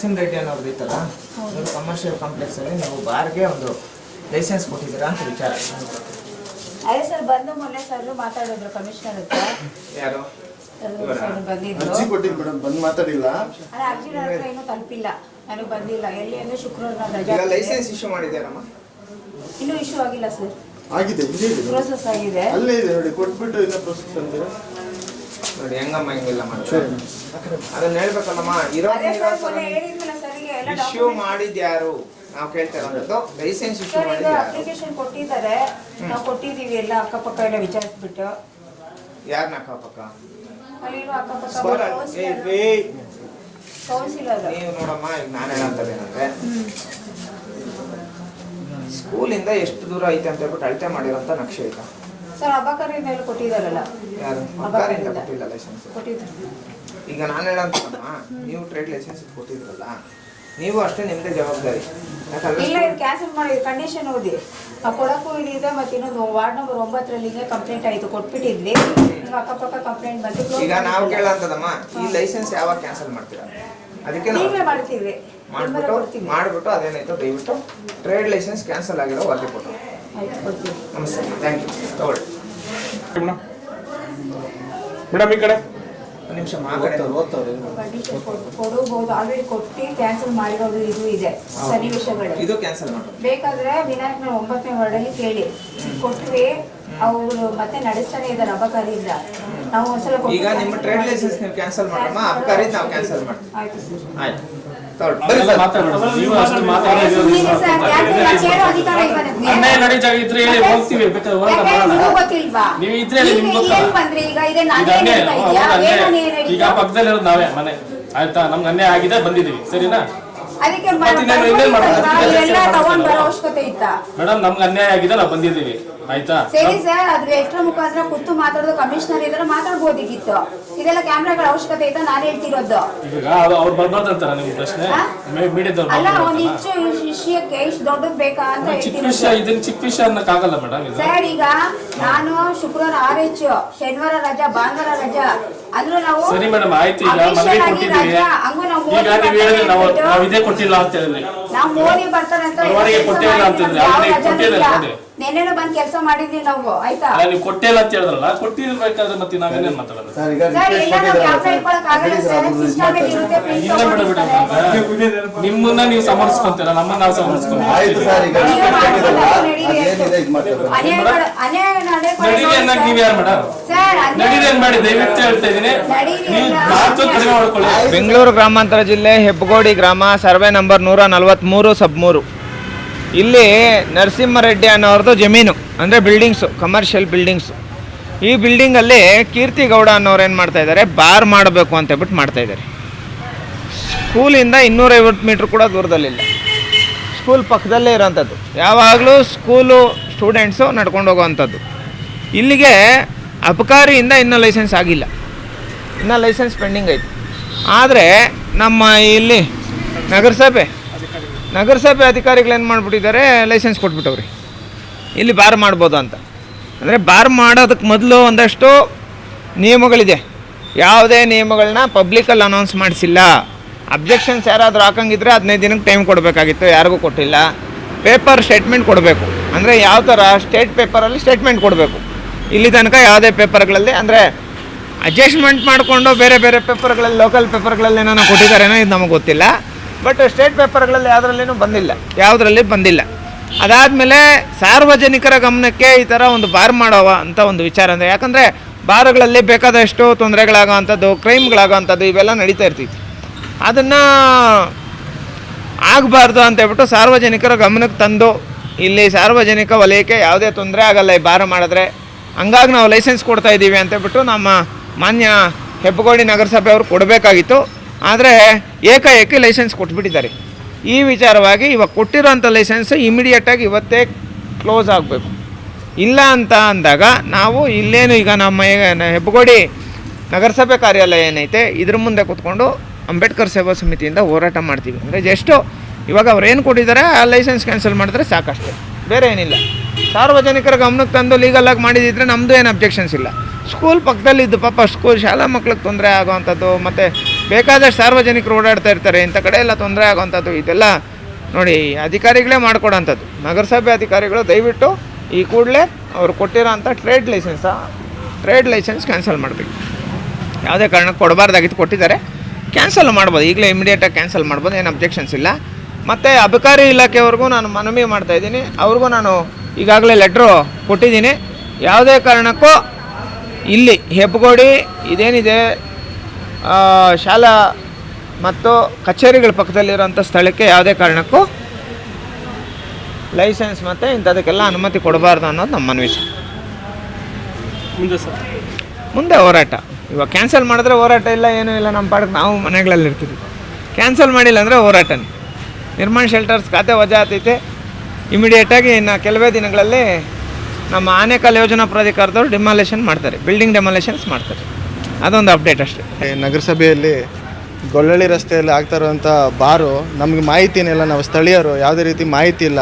ನರಸಿಂಹ ರೆಡ್ಡಿ ಅನ್ನೋರು ಇತ್ತಲ್ಲ ಇವರು ಕಮರ್ಷಿಯಲ್ ಕಾಂಪ್ಲೆಕ್ಸ್ ಅಲ್ಲಿ ನೀವು ಬಾರ್ಗೆ ಒಂದು ಲೈಸೆನ್ಸ್ ಕೊಟ್ಟಿದ್ದೀರಾ ಅಂತ ವಿಚಾರ. ಅದೇ ಸರ್ ಬಂದು ಮೊನ್ನೆ ಸರ್ ಮಾತಾಡಿದ್ರು ಕಮಿಷನರ್ ಹತ್ರ. ಯಾರು? ಸರ್ ಬಂದಿದ್ರು. ಅರ್ಜಿ ಕೊಟ್ಟಿದ್ದು ಮೇಡಮ್ ಬಂದು ಮಾತಾಡಿಲ್ಲ. ಅದೇ ಅರ್ಜಿ ಹತ್ರ ಇನ್ನೂ ತಲುಪಿಲ್ಲ. ನನಗೆ ಬಂದಿಲ್ಲ. ಎಲ್ಲಿ ಅಂದ್ರೆ ಶುಕ್ರವಾರ ನಾನು ರಜಾ ಈಗ ಲೈಸೆನ್ಸ್ ಇಶ್ಯೂ ಮಾಡಿದ್ದೀರಮ್ಮ? ಇನ್ನೂ ಇಶ್ಯೂ ಆಗಿಲ್ಲ ಸರ್. ಆಗಿದೆ ಇದೆ ಇದೆ. ಪ್ರೋಸೆಸ್ ಆಗಿದೆ. ಅಲ್ಲೇ ಇದೆ ನೋಡಿ ಕೊಟ್ಬಿಟ್ಟು ಇನ್ನೂ ಪ್ರೊಸೆಸ್ ಅಂತೀರಾ ನೋಡಿ ಹೆಂಗಮ್ಮ ಹಿಂಗೆಲ್ಲ ಮಾಡ್ತಾರೆ ಅದನ್ನ ಹೇಳ್ಬೇಕಲ್ಲಮ್ಮ ಇರೋ ಇಶ್ಯೂ ಮಾಡಿದ್ ಯಾರು ನಾವು ಕೇಳ್ತಾ ಇರೋದು. ಲೈಸೆನ್ಸ್ ಇಶ್ಯೂ ಅಪ್ಲಿಕೇಶನ್ ಕೊಟ್ಟಿದ್ದಾರೆ. ನಾವು ಕೊಟ್ಟಿದ್ದೀವಿ ಎಲ್ಲ ಅಕ್ಕಪಕ್ಕ ಎಲ್ಲ ವಿಚಾರಿಸ್ಬಿಟ್ಟು. ಯಾರನ್ನ ಅಕ್ಕಪಕ್ಕ? ಅಲ್ಲಿರೋ ಅಕ್ಕಪಕ್ಕ ನೀವು ನೋಡಮ್ಮ ಈಗ ನಾನು ಹೇಳಂತದೇನಂದ್ರೆ ಸ್ಕೂಲಿಂದ ಎಷ್ಟು ದೂರ ಐತೆ ಅಂತ ಹೇಳ್ಬಿಟ್ಟು ಅಳತೆ ಮಾಡಿರೋಂಥ ನಕ್ಷೆ ಆಯ್ತಾ ಸರ್ ಅಬಕರಿ ಮೇಲೆ ಕೊಟ್ಟಿದ್ದಾರಲ್ಲ. ಯಾರು? ಕೊಟ್ಟಿಲ್ಲ ಲೈಸೆನ್ಸ್ ಕೊಟ್ಟಿದ್ದಾರೆ. ಈಗ ನಾನು ಹೇಳಂತಮ್ಮ ನೀವು ಟ್ರೇಡ್ ಲೈಸೆನ್ಸ್ ಕೊಟ್ಟಿದ್ರಲ್ಲ ನೀವು ಅಷ್ಟೇ ನಿಮ್ದೇ ಜವಾಬ್ದಾರಿ. ಇಲ್ಲ ಇದು ಕ್ಯಾನ್ಸಲ್ ಮಾಡಿ ಕಂಡೀಷನ್ ಓದಿ ನಾವು ಕೊಡಕ್ಕೂ ಇದೆ ಮತ್ತೆ ಇನ್ನೊಂದು ವಾರ್ಡ್ ನಂಬರ್ ಒಂಬತ್ತರಲ್ಲಿ ಹಿಂಗೆ ಕಂಪ್ಲೇಂಟ್ ಆಯಿತು ಕೊಟ್ಬಿಟ್ಟಿದ್ವಿ. ಅಕ್ಕಪಕ್ಕ ಕಂಪ್ಲೇಂಟ್ ಬಂದು ಈಗ ನಾವು. ಕೇಳಂತದಮ್ಮ ಈ ಲೈಸೆನ್ಸ್ ಯಾವಾಗ ಕ್ಯಾನ್ಸಲ್ ಮಾಡ್ತೀರಾ? ಅದಕ್ಕೆ ನೀವೇ ಮಾಡ್ತೀವಿ. ಮಾಡ್ಬಿಟ್ಟು ಮಾಡ್ಬಿಟ್ಟು ಅದೇನಾಯ್ತು ದಯವಿಟ್ಟು ಟ್ರೇಡ್ ಲೈಸೆನ್ಸ್ ಕ್ಯಾನ್ಸಲ್ ಆಗಿರೋ ವರದಿ ಕೊಟ್ಟು. ನಮಸ್ತೆ. ಥ್ಯಾಂಕ್ ಯು ತಗೊಳ್ಳಿ ಮೇಡಮ್ ಮೇಡಮ್ ಈ ಕಡೆ? ಒಂದು ನಿಮಿಷ ಮಾತಾಡಿ ಓದ್ತಾರೆ ಓದ್ತಾರೆ ಕೊಡಬಹುದು ಆಲ್ರೆಡಿ ಕೊಟ್ಟು ಕ್ಯಾನ್ಸಲ್ ಮಾಡಿರೋದು ಇದು ಇದೆ. ಸನ್ನಿವೇಶಗಳು ಇದು ಕ್ಯಾನ್ಸಲ್ ಮಾಡೋದು ಬೇಕಾದ್ರೆ ವಿನಾಯಕನ ಒಂಬತ್ತನೇ ವಾರ್ಡಲ್ಲಿ ಕೇಳಿ. ಕೊಟ್ವಿ ಅವರು ಮತ್ತೆ ನಡೆಸ್ತಾನೆ ಇದ್ದಾರೆ ಅಬಕಾರಿಯಿಂದ ನಾವು ಒಂದ್ಸಲ ಈಗ ನಿಮ್ಮ ಟ್ರೇಡ್ ಲೈಸೆನ್ಸ್ ನೀವು ಕ್ಯಾನ್ಸಲ್ ಮಾಡಮ್ಮ ಅಬಕಾರಿ ನಾವು ಕ್ಯಾನ್ಸಲ್ ಮಾಡ್ತೀವಿ. ಆಯ್ತು ಸರ್. ಆಯ್ತು. ಇದ್ರೆ ಹೇಳಿ ಹೋಗ್ತೀವಿ? ನೀವು ಇದ್ರೆ ಈಗ ನಿಮ್ಗೆ ಗೊತ್ತಲ್ಲ. ಏನ್ ಬಂದ್ರಿ ಈಗ ಇದೆ ಇರೋದು ನಾವೇ ಮನೆ. ಆಯ್ತಾ? ನಮ್ಗೆ ಅನ್ಯಾಯ ಆಗಿದೆ ಬಂದಿದೀವಿ ಸರಿನಾ? ಮೇಡಮ್ ನಮ್ಗೆ ಅನ್ಯಾಯ ಆಗಿದೆ ನಾವು ಬಂದಿದ್ದೀವಿ. ಆಯ್ತಾ? ಸರಿ ಸರ್ ಅದ್ರ ಎಷ್ಟರ ಮುಖಾಂತರ ಕೂತು ಮಾತಾಡೋದು ಕಮಿಷನರ್ ಇದ್ರೆ ಮಾತಾಡ್ಬೋದಿಗಿತ್ತು. ಇದೆಲ್ಲ ಕ್ಯಾಮ್ರಾಗಳ ಅವಶ್ಯಕತೆ ಇದೆ ನಾನು ಹೇಳ್ತಿರೋದು. ಈಗ ಅದು ಅವ್ರು ಬರ್ಬಾರ್ದಂತಾರ ನಿಮ್ಗೆ ಪ್ರಶ್ನೆ? ಮೀಡಿಯಾದವ್ರು ಅಲ್ಲ ಒಂದ್ ಇಷ್ಟು ವಿಷಯಕ್ಕೆ ಇಷ್ಟು ದೊಡ್ಡದ್ ಬೇಕಾ ಅಂತ ಚಿಕ್ಕ ವಿಷಯ ಇದನ್ನ ಚಿಕ್ಕ ವಿಷಯ ಅನ್ನಕ್ಕಾಗಲ್ಲ ಮೇಡಮ್ ಇದು. ಸರ್ ಈಗ ನಾನು ಶುಕ್ರವಾರ ಆರ್ ಎಚ್ ಶನಿವಾರ ರಜಾ ಭಾನುವಾರ ರಜಾ. ಅಂದ್ರೂ ನಾವು ಸರಿ ಮೇಡಮ್ ಆಯ್ತು ಈಗ official ಮನವಿ ಆಗಿ ಕೊಟ್ಟಿದ್ದೀವಿ. ರಜಾ, ಹಂಗೂ ನಾವು ಈಗ ಮೋದಿ ನೀವು ಹೇಳಿದ್ರೆ ನಾವು ಬರ್ತಾರೆ ನಾವು ಇದೇ ಕೊಟ್ಟಿಲ್ಲ ಅಂತ ಹೇಳಿದ್ರಿ ನಾವು ಮೋದಿ ಬರ್ತಾರೆ ಅಂತ ಬರವಣಿಗೆ ಕೊಟ್ಟಿಲ್ಲ ಅಂತಂದ್ರೆ ಅಂತಿದ್ರೆ, ಯಾವ ಕೊಟ್ಟಿದ್ದಾರೆ ನೋಡಿ. ನೆನ್ನೆನೂ ಬಂದ್ ಕೆಲಸ ಮಾಡಿದ್ವಿ ನಾವು ಆಯ್ತಾ? ಅಲ್ಲ ನೀವು ಕೊಟ್ಟಿಲ್ಲ ಅಂತ ಹೇಳಿದ್ರಲ್ಲ ಕೊಟ್ಟಿರ್ಬೇಕಾದ್ರೆ ಮತ್ತೆ ನಾವೇನೇನ್ ಮಾತಾಡೋದು ಸರ್ ಈಗ ಸರ್ ರಿಕ್ವೆಸ್ಟ್ ಎಲ್ಲ ನಾವು ಕೊಟ್ಟಿದ್ದಾರೆ. ಇಟ್ಕೊಳಕ್ ಆಗಲ್ಲ ಸರ್ ಸಿಸ್ಟಮ್ ಮಾಡ್ತಾರೆ. ಇರುತ್ತೆ print ಮೇಡಮ್ ತಗೊಂಡಿರ್ತಾರೆ. ನಿಮ್ಮನ್ನ ನೀವು ಸಮರ್ಸ್ಕೊಂತೀರ ನಮ್ಮನ್ನ ನಾವು ಸಮರ್ಸ್ಕೊಂತೀವಿ ಆಯ್ತು ಸರ್ ಈಗ ನೀವು ರಿಕ್ವೆಸ್ಟ್ ಕೊಟ್ಟಿದ್ದಾರಲ್ಲ, ನಡೀರಿ ಅದೇನಿದೆ ಇದು ಮಾಡ್ತಾರೆ. ಅನ್ಯಾಯಗಳು- ಅನ್ಯಾಯಗಳನ್ನ ಅದೇ ನಡೀರಿ ಅನ್ನಕ್ ಸರ್. ನೀವ್ ಯಾರು ಮೇಡಮ್? ಸರ್ ನಡೀರಿ ಏನ್ ಮಾಡಿ? ದಯವಿಟ್ಟು ಹೇಳ್ತಾ ಇದೀನಿ ನೀವು ಅಲ್ಲ. ಮಾತು ಕಡಿಮೆ ಮಾಡ್ಕೊಳ್ಳಿ. ಬೆಂಗಳೂರು ಗ್ರಾಮಾಂತರ ಜಿಲ್ಲೆ ಹೆಬ್ಬಗೋಡಿ ಗ್ರಾಮ ಸರ್ವೆ ನಂಬರ್ ನೂರ ನಲವತ್ತ್ಮೂರು ಸಬ್ ಮೂರು ಇಲ್ಲಿ ನರಸಿಂಹರೆಡ್ಡಿ ಅನ್ನೋರ್ದು ಜಮೀನು, ಅಂದರೆ ಬಿಲ್ಡಿಂಗ್ಸು ಕಮರ್ಷಿಯಲ್ ಬಿಲ್ಡಿಂಗ್ಸು ಈ ಬಿಲ್ಡಿಂಗಲ್ಲಿ ಕೀರ್ತಿ ಗೌಡ ಅನ್ನೋರು ಏನು ಮಾಡ್ತಾ ಇದ್ದಾರೆ ಬಾರ್ ಮಾಡಬೇಕು ಅಂತ ಹೇಳ್ಬಿಟ್ಟು ಮಾಡ್ತಾ ಇದ್ದಾರೆ ಸ್ಕೂಲಿಂದ ಇನ್ನೂರೈವತ್ತು ಮೀಟ್ರ್ ಕೂಡ ದೂರದಲ್ಲಿಲ್ಲ ಸ್ಕೂಲ್ ಪಕ್ಕದಲ್ಲೇ ಇರೋಂಥದ್ದು. ಯಾವಾಗಲೂ ಸ್ಕೂಲು ಸ್ಟೂಡೆಂಟ್ಸು ನಡ್ಕೊಂಡು ಹೋಗೋವಂಥದ್ದು ಇಲ್ಲಿಗೆ ಅಬಕಾರಿಯಿಂದ ಇನ್ನೂ ಲೈಸೆನ್ಸ್ ಆಗಿಲ್ಲ. ಇನ್ನೂ ಲೈಸೆನ್ಸ್ ಪೆಂಡಿಂಗ್ ಐತೆ. ಆದರೆ ನಮ್ಮ ಇಲ್ಲಿ ನಗರಸಭೆ ನಗರಸಭೆ ಅಧಿಕಾರಿಗಳು ಏನು ಮಾಡಿಬಿಟ್ಟಿದ್ದಾರೆ? ಲೈಸೆನ್ಸ್ ಕೊಟ್ಬಿಟ್ಟವ್ರಿ. ಇಲ್ಲಿ ಬಾರ್ ಮಾಡ್ಬೋದು ಅಂತ. ಅಂದರೆ ಬಾರ್ ಮಾಡೋದಕ್ಕೆ ಮೊದಲು ಒಂದಷ್ಟು ನಿಯಮಗಳಿದೆ. ಯಾವುದೇ ನಿಯಮಗಳನ್ನ ಪಬ್ಲಿಕಲ್ಲಿ ಅನೌನ್ಸ್ ಮಾಡಿಸಿಲ್ಲ. ಅಬ್ಜೆಕ್ಷನ್ಸ್ ಯಾರಾದರೂ ಹಾಕಂಗಿದ್ರೆ ಹದಿನೈದು ದಿನಕ್ಕೆ ಟೈಮ್ ಕೊಡಬೇಕಾಗಿತ್ತು, ಯಾರಿಗೂ ಕೊಟ್ಟಿಲ್ಲ. ಪೇಪರ್ ಸ್ಟೇಟ್ಮೆಂಟ್ ಕೊಡಬೇಕು. ಅಂದರೆ ಯಾವ ಥರ ಸ್ಟೇಟ್ ಪೇಪರಲ್ಲಿ ಸ್ಟೇಟ್ಮೆಂಟ್ ಕೊಡಬೇಕು. ಇಲ್ಲಿ ತನಕ ಯಾವುದೇ ಪೇಪರ್ಗಳಲ್ಲಿ ಅಂದರೆ ಅಡ್ಜಸ್ಟ್ಮೆಂಟ್ ಮಾಡಿಕೊಂಡು ಬೇರೆ ಬೇರೆ ಪೇಪರ್ಗಳಲ್ಲಿ ಲೋಕಲ್ ಪೇಪರ್ಗಳಲ್ಲಿ ಏನೋ ಇದು ನಮಗೆ ಗೊತ್ತಿಲ್ಲ. ಬಟ್ ಸ್ಟೇಟ್ ಪೇಪರ್ಗಳಲ್ಲಿ ಯಾವುದ್ರಲ್ಲಿನೂ ಬಂದಿಲ್ಲ. ಯಾವುದರಲ್ಲಿ ಬಂದಿಲ್ಲ. ಅದಾದಮೇಲೆ ಸಾರ್ವಜನಿಕರ ಗಮನಕ್ಕೆ ಈ ಥರ ಒಂದು ಬಾರ್ ಮಾಡೋವ ಅಂತ ಒಂದು ವಿಚಾರ ಅಂದರೆ, ಯಾಕಂದರೆ ಬಾರ್ಗಳಲ್ಲಿ ಬೇಕಾದಷ್ಟು ತೊಂದರೆಗಳಾಗೋ ಅಂಥದ್ದು ಕ್ರೈಮ್ಗಳಾಗೋ ಅಂಥದ್ದು ಇವೆಲ್ಲ ನಡೀತಾ ಇರ್ತೈತಿ ಅದನ್ನು ಆಗಬಾರ್ದು ಅಂತ ಹೇಳ್ಬಿಟ್ಟು ಸಾರ್ವಜನಿಕರ ಗಮನಕ್ಕೆ ತಂದು, ಇಲ್ಲಿ ಸಾರ್ವಜನಿಕ ವಲಯಕ್ಕೆ ಯಾವುದೇ ತೊಂದರೆ ಆಗಲ್ಲ ಈ ಬಾರ ಮಾಡಿದ್ರೆ, ಹಂಗಾಗಿ ನಾವು ಲೈಸೆನ್ಸ್ ಕೊಡ್ತಾ ಇದ್ದೀವಿ ಅಂತ ಹೇಳ್ಬಿಟ್ಟು ನಮ್ಮ ಮಾನ್ಯ ಹೆಬ್ಬಗೋಡಿ ನಗರಸಭೆಯವರು ಕೊಡಬೇಕಾಗಿತ್ತು. ಆದರೆ ಏಕಾಏಕಿ ಲೈಸೆನ್ಸ್ ಕೊಟ್ಬಿಟ್ಟಿದ್ದಾರೆ. ಈ ವಿಚಾರವಾಗಿ ಇವಾಗ ಕೊಟ್ಟಿರೋಂಥ ಲೈಸೆನ್ಸ್ ಇಮಿಡಿಯೇಟಾಗಿ ಇವತ್ತೇ ಕ್ಲೋಸ್ ಆಗಬೇಕು. ಇಲ್ಲ ಅಂತ ಅಂದಾಗ ನಾವು ಇಲ್ಲೇನು ಈಗ ನಮ್ಮ ಹೆಬ್ಬಗೋಡಿ ನಗರಸಭೆ ಕಾರ್ಯಾಲಯ ಏನೈತೆ, ಇದ್ರ ಮುಂದೆ ಕೂತ್ಕೊಂಡು ಅಂಬೇಡ್ಕರ್ ಸೇವಾ ಸಮಿತಿಯಿಂದ ಹೋರಾಟ ಮಾಡ್ತೀವಿ. ಅಂದರೆ ಜಸ್ಟು ಇವಾಗ ಅವ್ರು ಏನು ಕೊಟ್ಟಿದ್ದಾರೆ, ಆ ಲೈಸೆನ್ಸ್ ಕ್ಯಾನ್ಸಲ್ ಮಾಡಿದ್ರೆ ಸಾಕಷ್ಟೇ. ಬೇರೆ ಏನಿಲ್ಲ. ಸಾರ್ವಜನಿಕರ ಗಮನಕ್ಕೆ ತಂದು ಲೀಗಲಾಗಿ ಮಾಡಿದಿದ್ರೆ ನಮ್ಮದು ಏನು ಅಬ್ಜೆಕ್ಷನ್ಸ್ ಇಲ್ಲ. ಸ್ಕೂಲ್ ಪಕ್ಕದಲ್ಲಿದ್ದು ಪಾಪ ಸ್ಕೂಲ್ ಶಾಲಾ ಮಕ್ಳಿಗೆ ತೊಂದರೆ ಆಗೋವಂಥದ್ದು, ಮತ್ತು ಬೇಕಾದಷ್ಟು ಸಾರ್ವಜನಿಕರು ಓಡಾಡ್ತಾ ಇರ್ತಾರೆ, ಇಂಥ ಕಡೆ ಎಲ್ಲ ತೊಂದರೆ ಆಗೋವಂಥದ್ದು ಇದೆಲ್ಲ ನೋಡಿ, ಅಧಿಕಾರಿಗಳೇ ಮಾಡಿಕೊಡೋಂಥದ್ದು. ನಗರಸಭೆ ಅಧಿಕಾರಿಗಳು ದಯವಿಟ್ಟು ಈ ಕೂಡಲೇ ಅವರು ಕೊಟ್ಟಿರೋ ಅಂಥ trade licence trade licence cancel ಮಾಡಬೇಕು. ಯಾವುದೇ ಕಾರಣಕ್ಕೆ ಕೊಡಬಾರ್ದಾಗಿತ್ತು ಕೊಟ್ಟಿದ್ದಾರೆ. ಕ್ಯಾನ್ಸಲ್ ಮಾಡ್ಬೋದು, ಈಗಲೇ ಇಮಿಡಿಯೇಟಾಗಿ ಕ್ಯಾನ್ಸಲ್ ಮಾಡ್ಬೋದು, ಏನು ಅಬ್ಜೆಕ್ಷನ್ಸ್ ಇಲ್ಲ. ಮತ್ತು ಅಬಕಾರಿ ಇಲಾಖೆವರೆಗೂ ನಾನು ಮನವಿ ಮಾಡ್ತಾ ಇದ್ದೀನಿ. ಅವ್ರಿಗೂ ನಾನು ಈಗಾಗಲೇ ಲೆಟ್ರು ಕೊಟ್ಟಿದ್ದೀನಿ. ಯಾವುದೇ ಕಾರಣಕ್ಕೂ ಇಲ್ಲಿ ಹೆಬ್ಬಗೋಡಿ ಇದೇನಿದೆ ಶಾಲಾ ಮತ್ತು ಕಚೇರಿಗಳ ಪಕ್ಕದಲ್ಲಿರುವಂಥ ಸ್ಥಳಕ್ಕೆ ಯಾವುದೇ ಕಾರಣಕ್ಕೂ ಲೈಸೆನ್ಸ್ ಮತ್ತು ಇಂಥದಕ್ಕೆಲ್ಲ ಅನುಮತಿ ಕೊಡಬಾರ್ದು ಅನ್ನೋದು ನಮ್ಮ ಮನವಿ ಸರ್. ಮುಂದೆ ಸರ್. ಮುಂದೆ ಹೋರಾಟ. ಇವಾಗ ಕ್ಯಾನ್ಸಲ್ ಮಾಡಿದ್ರೆ ಹೋರಾಟ ಇಲ್ಲ ಏನೂ ಇಲ್ಲ ನಮ್ಮ ಪಾಡಕ್ಕೆ ನಾವು ಮನೆಗಳಲ್ಲಿ ಇರ್ತೀವಿ. ಕ್ಯಾನ್ಸಲ್ ಮಾಡಿಲ್ಲ ಅಂದರೆ ಹೋರಾಟನೇ. ನಿರ್ಮಾಣ ಶೆಲ್ಟರ್ಸ್ ಖಾತೆ ವಜಾ ಆತೈತೆ ಇಮಿಡಿಯೇಟಾಗಿ ಇನ್ನು ಕೆಲವೇ ದಿನಗಳಲ್ಲಿ ನಮ್ಮ ಆನೆಕಲ್ ಯೋಜನಾ ಪ್ರಾಧಿಕಾರದವರು ಡಿಮಾಲೇಷನ್ ಮಾಡ್ತಾರೆ. ಬಿಲ್ಡಿಂಗ್ ಡೆಮಾಲೇಷನ್ಸ್ ಮಾಡ್ತಾರೆ. ಅದೊಂದು ಅಪ್ಡೇಟ್ ಅಷ್ಟೇ. ನಗರಸಭೆಯಲ್ಲಿ ಗೊಳ್ಳಳ್ಳಿ ರಸ್ತೆಯಲ್ಲಿ ಆಗ್ತಾ ಇರುವಂಥ ಬಾರು, ನಮಗೆ ಮಾಹಿತಿನೇ ಇಲ್ಲ ನಾವು ಸ್ಥಳೀಯರು, ಯಾವುದೇ ರೀತಿ ಮಾಹಿತಿ ಇಲ್ಲ.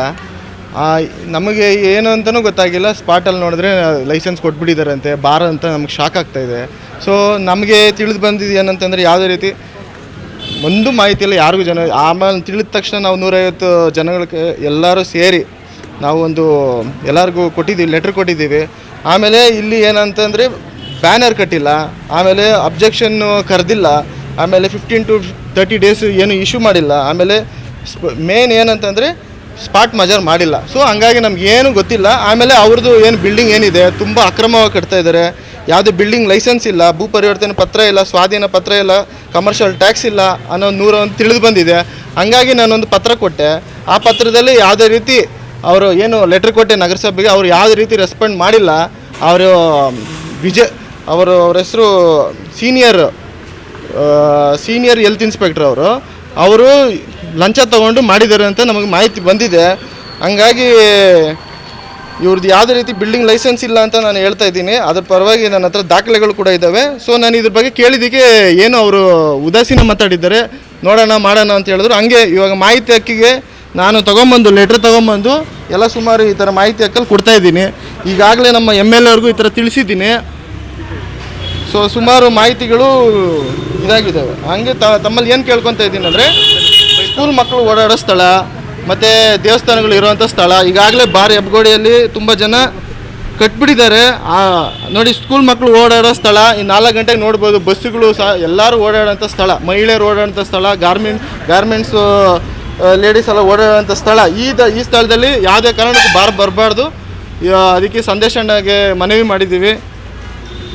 ನಮಗೆ ಏನು ಅಂತಲೂ ಗೊತ್ತಾಗಿಲ್ಲ. ಸ್ಪಾಟಲ್ಲಿ ನೋಡಿದ್ರೆ ಲೈಸೆನ್ಸ್ ಕೊಟ್ಬಿಟ್ಟಿದ್ದಾರಂತೆ. ಬಾರ್ ಅಂತ ನಮ್ಗೆ ಶಾಕ್ ಆಗ್ತಾ ಇದೆ. ಸೊ ನಮಗೆ ತಿಳಿದು ಬಂದಿದ್ದು ಏನಂತಂದರೆ ಯಾವುದೇ ರೀತಿ ಒಂದು ಮಾಹಿತಿ ಇಲ್ಲ, ಯಾರಿಗೂ ಜನ, ಆಮೇಲೆ ತಿಳಿದ ತಕ್ಷಣ ನಾವು ನೂರೈವತ್ತು ಜನಗಳಿಗೆ ಎಲ್ಲರೂ ಸೇರಿ ನಾವು ಒಂದು ಎಲ್ಲರಿಗೂ ಕೊಟ್ಟಿದ್ದೀವಿ ಲೆಟ್ರ್ ಕೊಟ್ಟಿದ್ದೀವಿ. ಆಮೇಲೆ ಇಲ್ಲಿ ಏನಂತಂದರೆ ಬ್ಯಾನರ್ ಕಟ್ಟಿಲ್ಲ, ಆಮೇಲೆ ಅಬ್ಜೆಕ್ಷನ್ನು ಕರೆದಿಲ್ಲ, ಆಮೇಲೆ ಫಿಫ್ಟೀನ್ ಟು ತರ್ಟಿ ಡೇಸ್ ಏನು ಇಶ್ಯೂ ಮಾಡಿಲ್ಲ, ಆಮೇಲೆ ಮೇನ್ ಏನಂತಂದರೆ ಸ್ಪಾಟ್ ಮಜರ್ ಮಾಡಿಲ್ಲ. ಸೊ ಹಂಗಾಗಿ ನಮ್ಗೆ ಏನು ಗೊತ್ತಿಲ್ಲ, ಆಮೇಲೆ ಅವ್ರದ್ದು ಏನು ಬಿಲ್ಡಿಂಗ್ ಏನಿದೆ, ತುಂಬ ಅಕ್ರಮವಾಗಿ ಕಟ್ತಾ ಇದ್ದಾರೆ ಯಾವುದೇ ಬಿಲ್ಡಿಂಗ್ ಲೈಸೆನ್ಸ್ ಇಲ್ಲ, ಭೂ ಪರಿವರ್ತನೆ ಪತ್ರ ಇಲ್ಲ, ಸ್ವಾಧೀನ ಪತ್ರ ಇಲ್ಲ ಕಮರ್ಷಿಯಲ್ ಟ್ಯಾಕ್ಸ್ ಇಲ್ಲ ಅನ್ನೋ ನೂರ ಒಂದು ತಿಳಿದು ಬಂದಿದೆ. ಹಂಗಾಗಿ ನಾನೊಂದು ಪತ್ರ ಕೊಟ್ಟೆ. ಆ ಪತ್ರದಲ್ಲಿ ಯಾವುದೇ ರೀತಿ ಅವರು ಏನು ಲೆಟ್ರ್ ಕೊಟ್ಟೆ ನಗರಸಭೆಗೆ, ಅವ್ರು ಯಾವುದೇ ರೀತಿ ರೆಸ್ಪಾಂಡ್ ಮಾಡಿಲ್ಲ. ಅವರು, ವಿಜಯ್ ಅವರು, ಅವ್ರ ಹೆಸರು ಸೀನಿಯರ್ ಸೀನಿಯರ್ ಹೆಲ್ತ್ ಇನ್ಸ್ಪೆಕ್ಟರ್ ಅವರು. ಅವರು ಲಂಚ ತಗೊಂಡು ಮಾಡಿದ್ದಾರೆ ಅಂತ ನಮಗೆ ಮಾಹಿತಿ ಬಂದಿದೆ. ಹಂಗಾಗಿ ಇವ್ರದ್ದು ಯಾವುದೇ ರೀತಿ ಬಿಲ್ಡಿಂಗ್ ಲೈಸೆನ್ಸ್ ಇಲ್ಲ ಅಂತ ನಾನು ಹೇಳ್ತಾ ಇದ್ದೀನಿ. ಅದ್ರ ಪರವಾಗಿ ನನ್ನ ಹತ್ರ ದಾಖಲೆಗಳು ಕೂಡ ಇದ್ದಾವೆ. ಸೊ ನಾನು ಇದ್ರ ಬಗ್ಗೆ ಕೇಳಿದ್ದಕ್ಕೆ ಏನು ಅವರು ಉದಾಸೀನ ಮಾತಾಡಿದ್ದಾರೆ. ನೋಡೋಣ, ಮಾಡೋಣ ಅಂತ ಹೇಳಿದ್ರು. ಹಂಗೆ ಇವಾಗ ಮಾಹಿತಿ ಹಕ್ಕಿಗೆ ನಾನು ತೊಗೊಂಬಂದು ಲೆಟ್ರ್ ತೊಗೊಂಬಂದು ಎಲ್ಲ ಸುಮಾರು ಈ ಥರ ಮಾಹಿತಿ ಹಕ್ಕಲ್ಲಿ ಕೊಡ್ತಾ ಇದ್ದೀನಿ. ಈಗಾಗಲೇ ನಮ್ಮ ಎಂ ಎಲ್ ಎವ್ರಿಗೂ ಈ ಥರ ತಿಳಿಸಿದ್ದೀನಿ. ಸೊ ಸುಮಾರು ಮಾಹಿತಿಗಳು ಇದಾಗಿದ್ದಾವೆ. ಹಂಗೆ ತ ತಮ್ಮಲ್ಲಿ ಏನು ಕೇಳ್ಕೊತ ಇದ್ದೀನಿ ಅಂದರೆ ಸ್ಕೂಲ್ ಮಕ್ಕಳು ಓಡಾಡೋ ಸ್ಥಳ, ಮತ್ತು ದೇವಸ್ಥಾನಗಳು ಇರುವಂಥ ಸ್ಥಳ, ಈಗಾಗಲೇ ಬಾರಿ ಹೆಬ್ಗೋಡಿಯಲ್ಲಿ ತುಂಬ ಜನ ಕಟ್ಬಿಟ್ಟಿದ್ದಾರೆ. ನೋಡಿ ಸ್ಕೂಲ್ ಮಕ್ಕಳು ಓಡಾಡೋ ಸ್ಥಳ, ಈ ನಾಲ್ಕು ಗಂಟೆಗೆ ನೋಡ್ಬೋದು, ಬಸ್ಸುಗಳು ಸಹ ಎಲ್ಲರೂ ಓಡಾಡೋಂಥ ಸ್ಥಳ, ಮಹಿಳೆಯರು ಓಡಾಡೋಂಥ ಸ್ಥಳ ಗಾರ್ಮೆಂಟ್ ಗಾರ್ಮೆಂಟ್ಸು ಲೇಡೀಸ್ ಎಲ್ಲ ಓಡಾಡೋಂಥ ಸ್ಥಳ. ಈ ದ ಈ ಸ್ಥಳದಲ್ಲಿ ಯಾವುದೇ ಕಾರಣಕ್ಕೂ ಬಾರ್ ಬರಬಾರ್ದು. ಅದಕ್ಕೆ ಸಂದೇಶಣ್ಣಗೆ ಮನವಿ ಮಾಡಿದ್ದೀವಿ.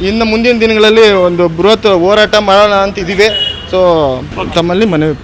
ಇನ್ನು ಮುಂದಿನ ದಿನಗಳಲ್ಲಿ ಒಂದು ಬೃಹತ್ ಹೋರಾಟ ಮಾಡೋಣ ಅಂತ ಇದ್ದೀವಿ ಸೊ ತಮ್ಮಲ್ಲಿ ಮನವಿ